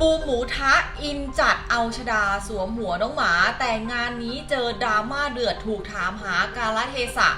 บูมหมูทะอินจัดเอาชดาสวมหัวน้องหมา แต่งานนี้เจอดราม่าเดือดถูกถามหากาลเทศะ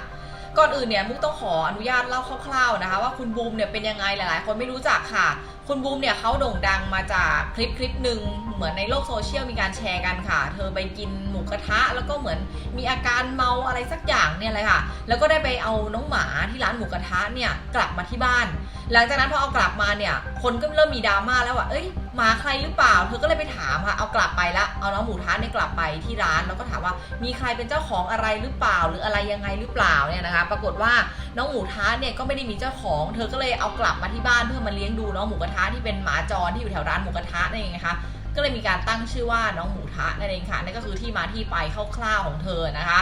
ก่อนอื่นเนี่ยมุกต้องขออนุญาตเล่าคร่าวๆนะคะ ว่าคุณบูมเนี่ยเป็นยังไงหลายๆ คนไม่รู้จักค่ะ คุณบูมเนี่ยเขาโด่งดังมาจากคลิปคลิปหนึ่งเหมือนในโลกโซเชียลมีการแชร์กันค่ะ เธอไปกินหมูกระทะ แล้วก็เหมือนมีอาการเมาอะไรสักอย่างเนี่ยเลยค่ะ แล้วก็ได้ไปเอาน้องหมาที่ร้านหมูกระทะเนี่ยกลับมาที่บ้าน หลังจากนั้นพอเอากลับมาเนี่ย คนก็เริ่มมีดราม่าแล้วว่าเอ้ยหมาใครหรือเปล่า เธอก็เลยไปถามค่ะ เอากลับไปละเอาน้องหมูทะเนี่ยกลับไปที่ร้านแล้วก็ถามว่ามีใครเป็นเจ้าของอะไรหรือเปล่า หรืออะไรยังไงหรือเปล่าเนี่ยนะคะ ปรากฏว่าน้องหมูทะเนี่ยก็ไม่ได้มีเจ้าของ เธอก็เลยเอากลับมาที่บ้านเพื่อมาเลี้ยงดูน้องหมูกระทะที่เป็นหมาจรที่อยู่แถวร้านหมูกระทะนั่นเองนะคะก็เลยมีการตั้งชื่อว่าน้องหมูทะนั่นเองค่ะนั่นก็คือที่มาที่ไปคร่าวๆของเธอนะคะ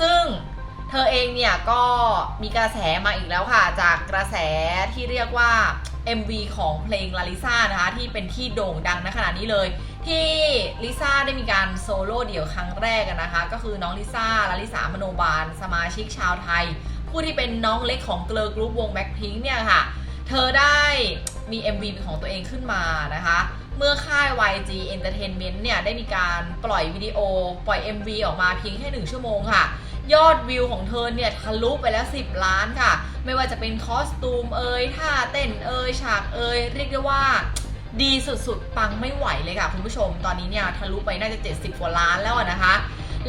ซึ่งเธอเองเนี่ยก็มีกระแสมาอีกแล้วค่ะ จากกระแสที่เรียกว่า MV ของเพลงลาลิซ่านะคะที่เป็นที่โด่งดังในขณะนี้เลย ที่ลิซ่าได้มีการโซโล่เดี่ยวครั้งแรกนะคะ ก็คือน้องลิซ่าลาลิสามโนบาล สมาชิกชาวไทย ผู้ที่เป็นน้องเล็กของเกลอกรุ๊ปวงแบ็คพิงเนี่ยค่ะ เธอได้ มี MV เป็นของตัวเองขึ้นมานะคะ เมื่อค่าย YG Entertainment เนี่ย ได้มีการปล่อยวิดีโอ ปล่อย MV ออกมาเพียงแค่ 1 ชั่วโมงค่ะ ยอดวิวของเธอเนี่ย ทะลุไปแล้ว 10 ล้านค่ะ ไม่ว่าจะเป็นคอสตูมเอ่ยท่าเต้นเอ่ยฉากเอ่ยเรียกได้ว่าดีสุดๆ ปังไม่ไหวเลยค่ะ คุณผู้ชม ตอนนี้เนี่ย ทะลุไปน่าจะ 70 กว่าล้านแล้วนะคะ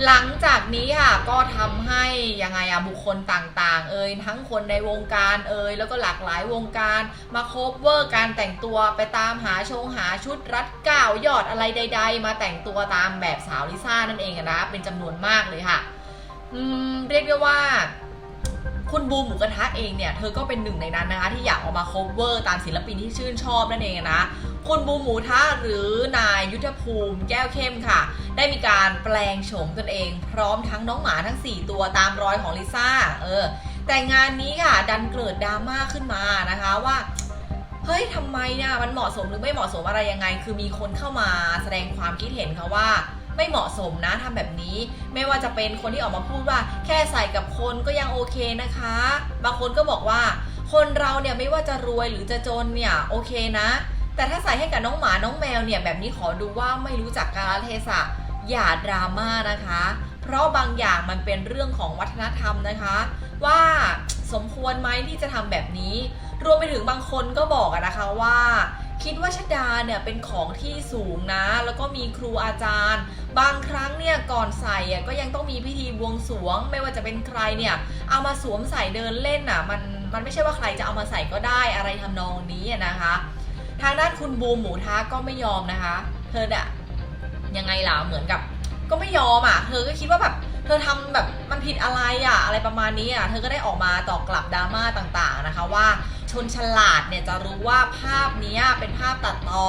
หลังจากนี้ค่ะก็ทำให้ยังไงอะบุคคลต่างๆ เอ่ยทั้งคนในวงการเอ่ยแล้วก็หลากหลายวงการมาโคฟเวอร์การแต่งตัวไปตามหาชงหาชุดรัดเก้ายอดอะไรใด ๆ มาแต่งตัวตามแบบสาวลิซ่านั่นเองนะเป็นจำนวนมากเลยค่ะอืมเรียกได้ว่าคุณบูมหมูกระทะเองเนี่ย เธอก็เป็นหนึ่งในนั้นนะคะ ที่อยากออกมา cover ตามศิลปินที่ชื่นชอบนั่นเองนะ คุณบูหมูทะหรือนายยุทธภูมิแก้วเข้มค่ะ ได้มีการแปลงโฉมตนเอง พร้อมทั้งน้องหมาทั้ง 4 ตัวตามรอยของลิซ่าเออแต่งานนี้ค่ะ ดันเกิดดราม่าขึ้นมานะคะว่าเฮ้ยทำไมเนี่ยมันเหมาะสมหรือไม่เหมาะสมอะไรยังไง คือมีคนเข้ามาแสดงความคิดเห็นค่ะว่าไม่เหมาะสมนะทำแบบนี้ ไม่ว่าจะเป็นคนที่ออกมาพูดว่า แค่ใส่กับคนก็ยังโอเคนะคะ บางคนก็บอกว่า คนเราเนี่ยไม่ว่าจะรวยหรือจะจนเนี่ยโอเคนะ แต่ถ้าใส่ให้กับน้องหมาน้องแมวเนี่ยแบบนี้ขอดูว่าไม่รู้จักกาลเทศะอย่าดราม่านะคะ เพราะบางอย่างมันเป็นเรื่องของวัฒนธรรมนะคะ ว่าสมควรไหมที่จะทำแบบนี้ รวมไปถึงบางคนก็บอกนะคะว่าคิดว่าชดาเนี่ยเป็นของที่สูงนะ แล้วก็มีครูอาจารย์ บางครั้งเนี่ยก่อนใส่ก็ยังต้องมีพิธีบวงสรวง ไม่ว่าจะเป็นใครเนี่ยเอามาสวมใส่เดินเล่นอะมันมันไม่ใช่ว่าใครจะเอามาใส่ก็ได้อะไรทำนองนี้นะคะ ทางด้านคุณบูมหมูทะก็ไม่ยอมนะคะ เธอเนี่ยยังไงล่ะเหมือนกับ ก็ไม่ยอมอะ เธอก็คิดว่าแบบเธอทำแบบมันผิดอะไรอะ อะไรประมาณนี้อะ เธอก็ได้ออกมาตอบกลับดราม่าต่างๆนะคะว่าชนฉลาดเนี่ยจะรู้ว่าภาพนี้เป็นภาพตัดต่อ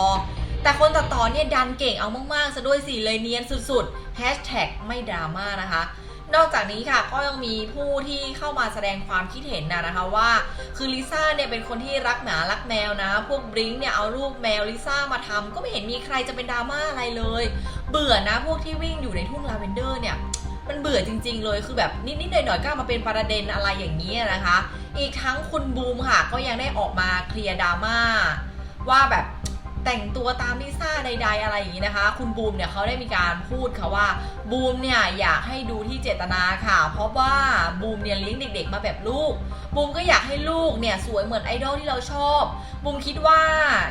แต่คนตัดต่อเนี่ยดันเก่งเอามากๆซะด้วยสิเลยเนียนสุดๆแฮชแท็กไม่ดราม่านะคะ นอกจากนี้ค่ะก็ยังมีผู้ที่เข้ามาแสดงความคิดเห็นนะนะคะว่า คือลิซ่าเนี่ยเป็นคนที่รักหมารักแมวนะ พวกบริงเนี่ยเอารูปแมวลิซ่ามาทำก็ไม่เห็นมีใครจะเป็นดราม่าอะไรเลย เบื่อนะพวกที่วิ่งอยู่ในทุ่งลาเวนเดอร์เนี่ยมันเบื่อจริง ๆ เลย คือแบบนิดๆหน่อยๆก็เอามาเป็นประเด็นอะไรอย่างนี้นะคะ อีกทั้งคุณบูมค่ะ ก็ยังได้ออกมาเคลียร์ดราม่าว่าแบบ แต่งตัวตามลิซ่าใดๆอะไรอย่างนี้นะคะ คุณบูมเนี่ยเขาได้มีการพูดค่ะว่าบูมเนี่ยอยากให้ดูที่เจตนาค่ะ เพราะว่าบูมเนี่ยเลี้ยงเด็ก ๆ มาแบบลูกบูมก็อยากให้ลูกเนี่ยสวยเหมือนไอดอลที่เราชอบบูมคิดว่า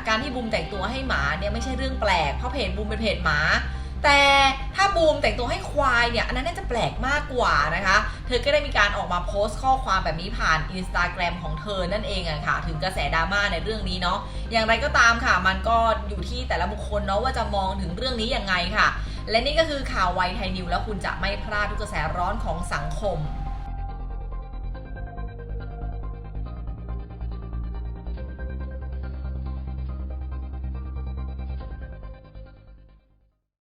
การที่บูมแต่งตัวให้หมาเนี่ยไม่ใช่เรื่องแปลกเพราะเพจบูมเป็นเพจหมา แต่ถ้าบูมแต่งตัวให้ควายเนี่ย อันนั้นน่าจะแปลกมากกว่านะคะ เธอก็ได้มีการออกมาโพสต์ข้อความแบบนี้ผ่านอินสตาแกรมของเธอนั่นเองอะค่ะ ถึงกระแสดราม่าในเรื่องนี้เนาะ อย่างไรก็ตามค่ะ มันก็อยู่ที่แต่ละบุคคลเนาะว่าจะมองถึงเรื่องนี้ยังไงค่ะ และนี่ก็คือข่าวไวไทยนิวแล้วคุณจะไม่พลาดทุกกระแสร้อนของสังคม